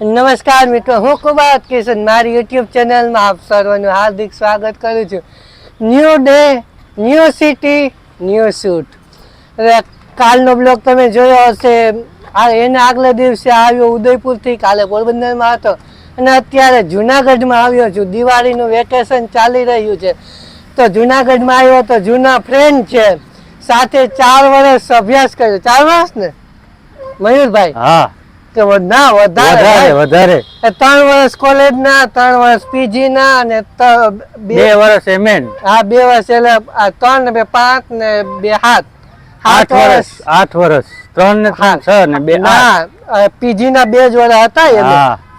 નમસ્કાર મિત્રો, હું કુબાત કિશન, મારી યુટ્યુબ ચેનલમાં આપ સર્વનું હાર્દિક સ્વાગત કરું છું. New day new city new shoot કાલનો બ્લોગ તમે જોયો હશે. એના આગલા દિવસે આવ્યો ઉદયપુરથી, કાલે પોરબંદરમાં હતો. અને અત્યારે જુનાગઢમાં આવ્યો છું. દિવાળીનું વેકેશન ચાલી રહ્યું છે. તો જુનાગઢમાં આવ્યો તો જૂના ફ્રેન્ડ છે. સાથે ચાર વર્ષ અભ્યાસ કર્યો. ચાર વર્ષ ને? મયુરભાઈ? હા. કે ના વધારે વધારે ત્રણ વર્ષ કોલેજ ના ત્રણ વર્ષ પીજી ના અને બે વર્ષ એમએન હા બે વર્ષ એટલે ત્રણ ને બે પાંચ ને બે હાથ. આઠ વર્ષ આઠ વર્ષ. ત્રણ ને છ ને બે ના પીજી ના બે જ વર્ષ હતા એ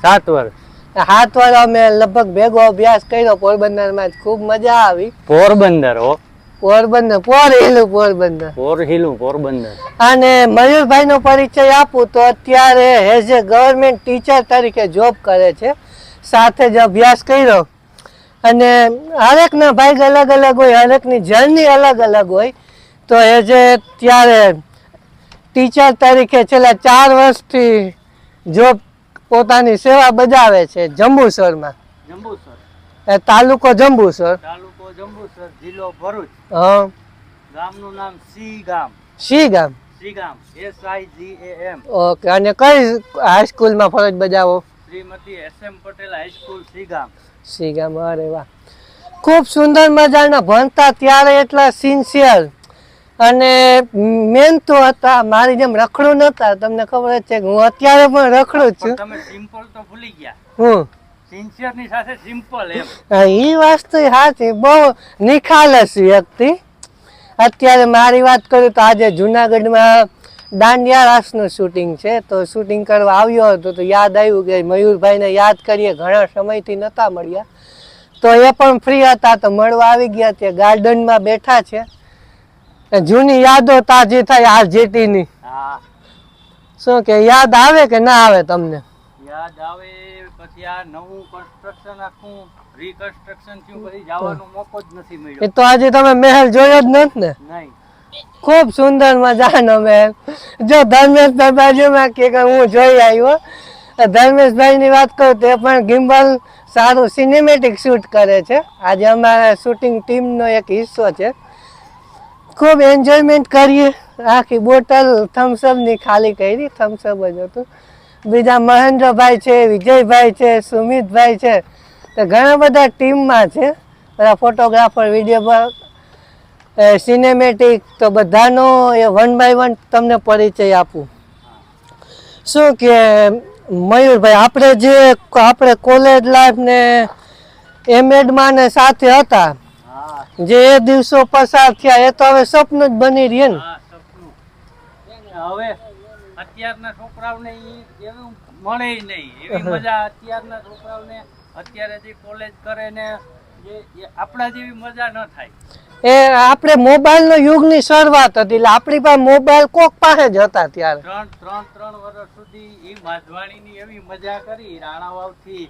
સાત વર્ષ. સાત વર્ષ અમે લગભગ ભેગો અભ્યાસ કર્યો પોરબંદરમાં ખૂબ મજા આવી. પોરબંદર હો. પોરબંદર પોર હેલું પોરબંદર. પોરહીલું પોરબંદર. અને મયુરભાઈ નો પરિચય આપું તો અત્યારે એઝ એ ગવર્મેન્ટ ટીચર તરીકે જોબ કરે છે. સાથે જ અભ્યાસ કર્યો. અને હરેકના ભાઈ અલગ અલગ હોય હરેકની જર્ની અલગ અલગ હોય. તો એઝ એ ત્યારે ટીચર તરીકે છેલ્લા ચાર વર્ષથી જોબ પોતાની સેવા બજાવે છે જંબુસરમાં. જંબુસર. એ તાલુકો જંબુસર. તાલુકો જંબુસર જિલ્લો ભરૂચ. હા. ગામનું નામ સી ગામ. સી ગામ? સી ગામ. S I G A M okay અને કઈ હાઈસ્કૂલમાં ફરજ બજાવો? Shrimati S M Patel high school C ગામ. સી ગામ અરે વાહ. ખૂબ સુંદર મજાના ભણતા ત્યારે એટલા સિન્સિયર અને મેન તો હતા મારી જેમ રખડું નતા તમને ખબર જ છે કે હું અત્યારે પણ રખડું છું. તમે સિમ્પલ તો ભૂલી ગયા. હું? સિન્સિયરની સાથે સિમ્પલ એમ. એ વસ્તુ સાચી બહુ નિખાલસ વ્યક્તિ. અત્યારે મારી વાત કરું તો આજે જુનાગઢમાં દાંડિયા રાસનું શૂટિંગ છે. તો શૂટિંગ કરવા આવ્યો હતો તો યાદ આવ્યું કે મયુરભાઈને યાદ કરીએ ઘણા સમયથી નહોતા મળ્યા. તો એ પણ ફ્રી હતા તો મળવા આવી ગયા તે ગાર્ડનમાં બેઠા છે. જૂની યાદો તાજી થાય આ જેટીની. હા. શું કે યાદ આવે કે ના આવે તમને? યાદ આવે પછી આ નવું કન્સ્ટ્રક્શન આખું રીકન્સ્ટ્રક્શન થયું પછી જવાનો મોકો જ નથી એ તો આજે તમે મહેલ જોયો જ નથી ને? નહીં. ખૂબ સુંદર મજાનો મહેલ. જો ધર્મેશભાઈ બાજુમાં કે કે હું જોઈ આવ્યો ધર્મેશભાઈ ની વાત કરું તે પણ ગિમ્બલ સારું સિનેમેટિક શૂટ કરે છે. આજે અમારા શૂટિંગ ટીમનો એક હિસ્સો છે. ખૂબ એન્જોયમેન્ટ કરીએ. આખી બોટલ થમ્સઅપની ખાલી કરી થમ્સઅપ જ હતું. બીજા મહેન્દ્રભાઈ છે, વિજયભાઈ છે, સુમિતભાઈ છે. તો ઘણા બધા ટીમમાં છે. બધા ફોટોગ્રાફર વીડિયો સિનેમેટિક તો બધાનો એ વન બાય વન તમને પરિચય આપું. શું કે, મયુરભાઈ, આપણે જે આપણે કોલેજ લાઈફ ને એમએડમાં ને સાથે હતા, જે એ દિવસો પસાર થયા, એ તો હવે સપનું જ બની રહે ને? હવે અત્યારના છોકરાઓને એવું મળે નહીં. એવી મજા અત્યારના છોકરાઓને અત્યારે જે કોલેજ કરે ને આપણા જેવી મજા ન થાય. એ આપણે મોબાઈલનો યુગની શરૂઆત હતી એટલે આપણી પાસે મોબાઈલ કોક પાસે જ હતા ત્યારે. ત્રણ ત્રણ ત્રણ વર્ષ સુધી એ માધવાણી ની એવી મજા કરી રાણાવાવથી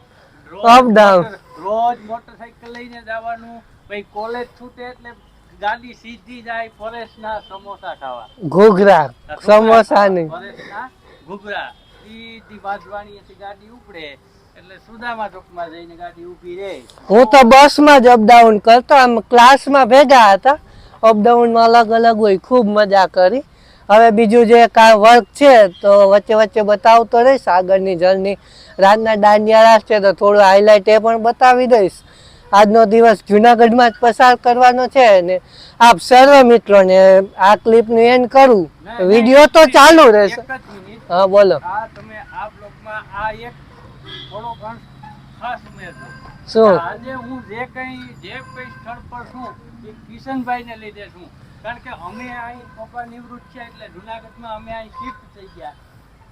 Up down. રોજ મોટરસાઇકલ લઈને જવાનું પછી કોલેજ છૂટે એટલે ગાડી સીધી જાય પરેશના સમોસા ખાવા. ઘૂઘરા. સમોસાની. પરેશના ઘૂઘરા. સીધી બાજવાણીએથી ગાડી ઉપડે એટલે સુદામા ચોકમાં જઈને ગાડી ઊભી રહે. હું તો બસમાં જ અપડાઉન કરતો આમ ક્લાસમાં ભેગા હતા. અપડાઉનમાં અલગ અલગ હોય ખૂબ મજા કરી. હવે બીજું જે કા વર્ક છે તો વચ્ચે વચ્ચે બતાવતો રહીશ. આગળની જર્ની રાતના દાંડિયા રાસ છે તો થોડું હાઇલાઇટ એ પણ બતાવી દઈશ. આજનો દિવસ જુનાગઢમાં જ પસાર કરવાનો છે ને આપ સર્વ મિત્રોને આ ક્લિપનું એન્ડ કરું. વીડિયો તો ચાલુ રહેશે. હા બોલો. તમે આ બ્લોગમાં આ એક થોડો ખાસ ઉમેરજો. શું? આજે હું જે કઈ જે કઈ સ્થળ પર છું એ કિશનભાઈને લીધે છું કારણ કે અમે અહીં પપ્પા નિવૃત્ત છે એટલે જુનાગઢમાં અમે અહીં શિફ્ટ થઈ ગયા.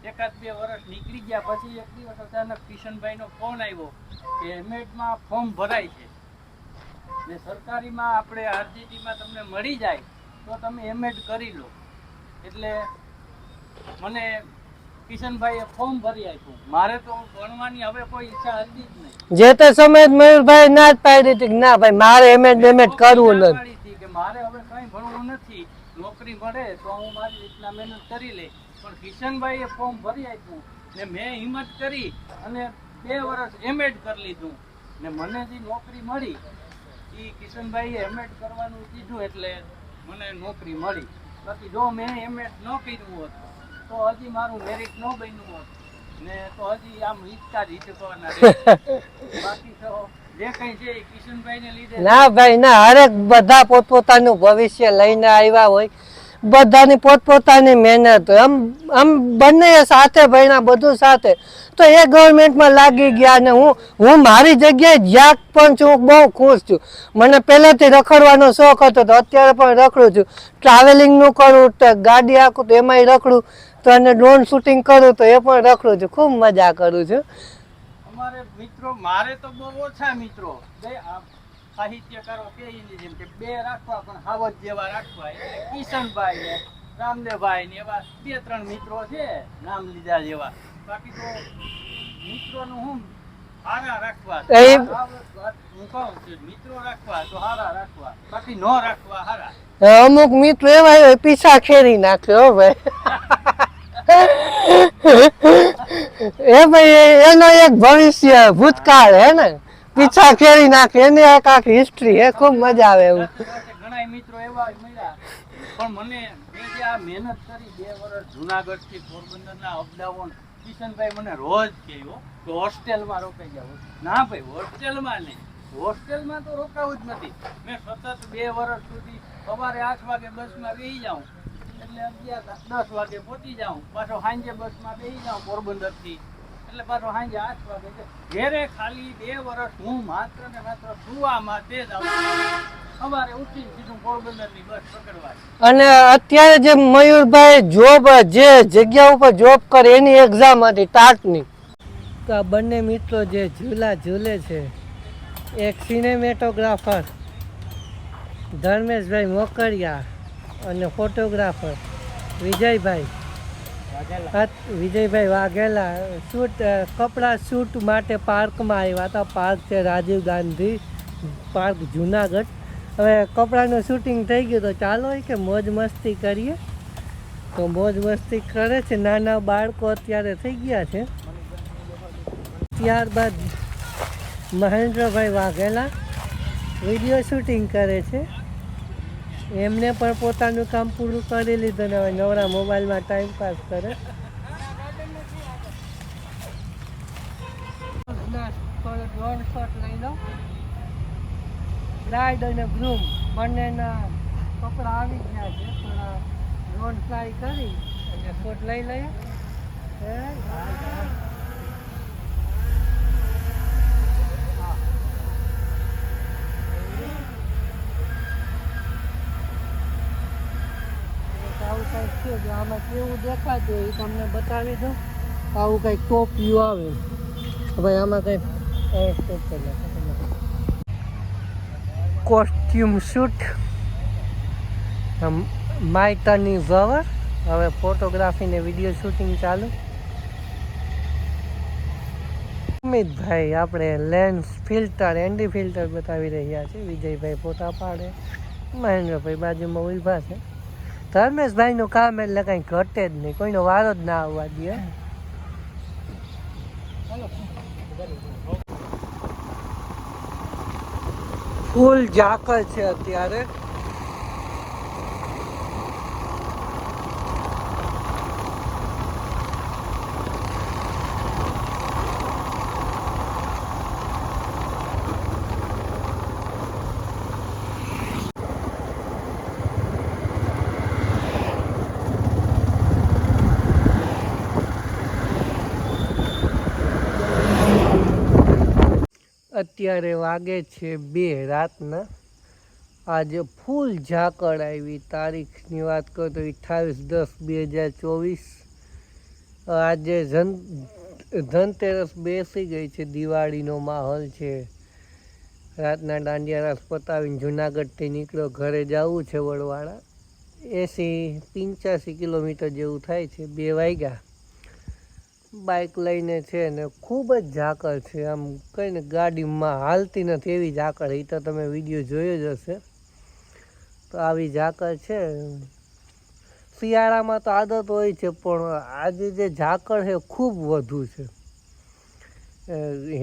એકાદ બે વર્ષ નીકળી ગયા. પછી એક દિવસ અચાનક કિશનભાઈનો ફોન આવ્યો કે એમએડમાં ફોર્મ ભરાય છે. ને સરકારીમાં આપણે આરજીટીમાં તમને મળી જાય તો તમે એમએડ કરી લો. એટલે મને કિશનભાઈએ ફોર્મ ભરી આપ્યું. મારે તો ભણવાની હવે કોઈ ઈચ્છા હતી જ નહીં. જે તે સમયે મયુરભાઈ ના જ પાડી હતી ના ભાઈ મારે એમએડ બેમેડ કરવું નથી. કે મારે હવે કંઈ ભણવું નથી. નોકરી મળે તો હું મારી રીતના મહેનત કરી લઈ પણ કિશનભાઈએ ફોર્મ ભરી આપ્યું ને મેં હિંમત કરી અને બે વર્ષ એમએડ કરી લીધું. ને મને જે નોકરી મળી એ કિશનભાઈએ એમએડ કરવાનું કીધું એટલે મને નોકરી મળી. બાકી જો મેં એમએડ ન કર્યું હોત તો હજી મારું મેરિટ ન બન્યું હોત. ને તો હજી આમ ઈચ્છા જ હિચકવાના બાકી તો ના ભાઈ ના હરેક બધા પોતપોતાનું ભવિષ્ય લઈને આવ્યા હોય. બધાની પોતપોતાની મહેનત આમ આમ બંને સાથે ભણ્યા, બધું સાથે. તો એ ગવર્મેન્ટમાં લાગી ગયા ને હું હું મારી જગ્યાએ જ્યાં પણ છું બહુ ખુશ છું. મને પહેલાંથી રખડવાનો શોખ હતો, તો અત્યારે પણ રખડું છું. ટ્રાવેલિંગનું કરું, તો ગાડી આખું તો એમાંય રખડું. તો અને ડ્રોન શૂટિંગ કરું, તો એ પણ રખડું છું. ખૂબ મજા કરું છું. મિત્રો, મારે તો બહુ ઓછા મિત્રો. સાહિત્યકારો કે એની જેમ કે બે રાખવા પણ હાવજ જેવા રાખવા. એટલે કિશનભાઈ ને રામદેવભાઈ ને એવા બે ત્રણ મિત્રો છે નામ લીધા જેવા. બાકી તો મિત્રોનું હું હારા રાખવા. હું કહું કે મિત્રો રાખવા તો હારા રાખવા. બાકી ન રાખવા હારા. અમુક મિત્રો એવા પીછા ખેરી નાખ્યો હો ભાઈ. એ ભાઈ એનો એક ભવિષ્ય ભૂતકાળ હે ને. પીછા ખેડી નાખે, એને એક આખી હિસ્ટ્રી હે ખૂબ મજા આવે એવું. ઘણાય મિત્રો એવા મળ્યા, પણ મને જે આ મહેનત કરી બે વર્ષ જુનાગઢથી પોરબંદર ના અપડાઉન કિશનભાઈ મને રોજ કહ્યું કે હોસ્ટેલમાં રોકાઈ જાવ ના ભાઈ, હોસ્ટેલમાં નહીં. હોસ્ટેલમાં તો રોકાવું જ નથી. મેં સતત બે વર્ષ સુધી સવારે આઠ વાગે બસમાં બેસી જાઉં. એટલે અગિયાર, દસ વાગે પહોંચી જાઉં. પાછો સાંજે બસમાં બેસી જાઉં પોરબંદરથી. એટલે પાછો સાંજે આઠ વાગે છે. ઘેરે ખાલી બે વર્ષ હું માત્ર ને માત્ર સુવા માટે જ આવું. સવારે સીધું પોરબંદરની બસ પકડવાની અને અત્યારે જે મયુરભાઈ જોબ જે જગ્યા ઉપર જોબ કરે એની એક્ઝામ હતી ટાટની તો આ બંને મિત્રો જે ઝૂલા ઝૂલે છે એક સિનેમેટોગ્રાફર ધર્મેશભાઈ મોકરિયા અને ફોટોગ્રાફર વિજયભાઈ. વિજયભાઈ વાઘેલા શૂટ કપડાં શૂટ માટે પાર્કમાં આવ્યા હતા. પાર્ક છે રાજીવ ગાંધી પાર્ક, જુનાગઢ. હવે કપડાનું શૂટિંગ થઈ ગયું તો ચાલો કે મોજ મસ્તી કરીએ. તો મોજ મસ્તી કરે છે. નાના બાળકો અત્યારે થઈ ગયા છે. ત્યારબાદ મહેન્દ્રભાઈ વાઘેલા વીડિયો શૂટિંગ કરે છે. એમને પણ પોતાનું કામ પૂરું કરી લીધું ને હવે નવરા મોબાઈલમાં ટાઈમ પાસ કરે. ડ્રોન શોટ લઈ લો બ્રાઇડ અને ગ્રૂમ બંનેના કપડાં આવી ગયા છે, થોડા ડ્રોન ફ્લાય કરી, અને શોટ લઈ લઈએ હે? હા. એક આવું આમાં કેવું દેખાતું હોય એ તમને બતાવી દઉં. આવું કંઈક ટોપ વ્યૂ આવે. ભાઈ, આમાં કંઈક કોસ્ટ્યુમ શૂટ ટર્ન ઇઝ હવે ફોટોગ્રાફી ને વીડિયો શૂટિંગ ચાલુ. અમિતભાઈ, આપણે લેન્સ ફિલ્ટર એન્ડી ફિલ્ટર બતાવી રહ્યા છે. વિજયભાઈ ફોટા પાડે મહેન્દ્રભાઈ બાજુમાં ઊભા છે. ધર્મેશભાઈનું કામ એટલે કઈ ઘટે જ નહીં. કોઈનો વારો જ ના આવવા દે. ફૂલ ઝાકળ છે અત્યારે. અત્યારે વાગે છે બે રાતના. આજે ફૂલ ઝાકળ આવી તારીખની વાત કરું તો અઠ્ઠાવીસ દસ બે હજાર ચોવીસ. આજે ધન, ધનતેરસ બેસી ગઈ છે, દિવાળીનો માહોલ છે. રાતના દાંડિયા રાસ પતાવીને જુનાગઢથી નીકળ્યો ઘરે જવું છે વડવાળા. એંસી, પંચ્યાસી કિલોમીટર જેવું થાય છે, બે વાગ્યા. બાઇક લઈને છે ને ખૂબ જ ઝાકળ છે. આમ કહીને ગાડીમાં હાલતી નથી એવી ઝાકળ. એ તો તમે વીડિયો જોયો જ હશે. તો આવી ઝાકળ છે. શિયાળામાં તો આદત હોય છે, પણ આજે જે ઝાકળ છે ખૂબ વધુ છે.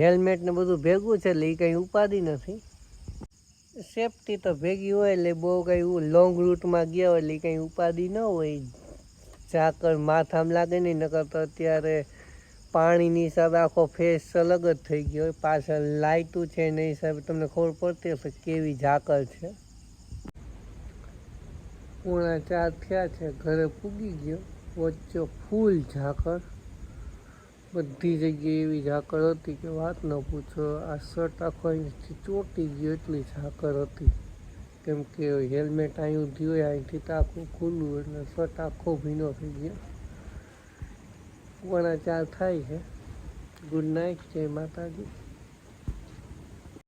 હેલ્મેટ ને બધું ભેગું છે, એટલે એ કંઈ ઉપાધિ નથી. સેફટી તો ભેગી હોય, એટલે બહુ કંઈ લોંગ રૂટમાં ગયા હોય, એટલે કંઈ ઉપાધિ ન હોય. ઝાકળ માથામાં લાગે નહીં, નકર તો અત્યારે પાણીની સાહેબ, આખો ફેસ અલગ જ થઈ ગયો પાછળ લાઇટું છે નહીં હિસાબે તમને ખબર પડતી હશે કેવી ઝાકળ છે. પૂણા ચાર થયા છે, ઘરે પૂગી ગયો. વચ્ચે ફૂલ ઝાકળ. બધી જગ્યાએ એવી ઝાકળ હતી કે વાત ન પૂછો. આ શર્ટ આખો અહીંથી ચોટી ગયો એટલી ઝાકળ હતી. કેમ કે હેલ્મેટ અહીં થયું હોય, અહીંથી તો આખું ખુલ્લું એટલે શર્ટ આખો ભીનો થઈ ગયો. પોણા ચાર થાય છે. ગુડ નાઇટ જય માતાજી.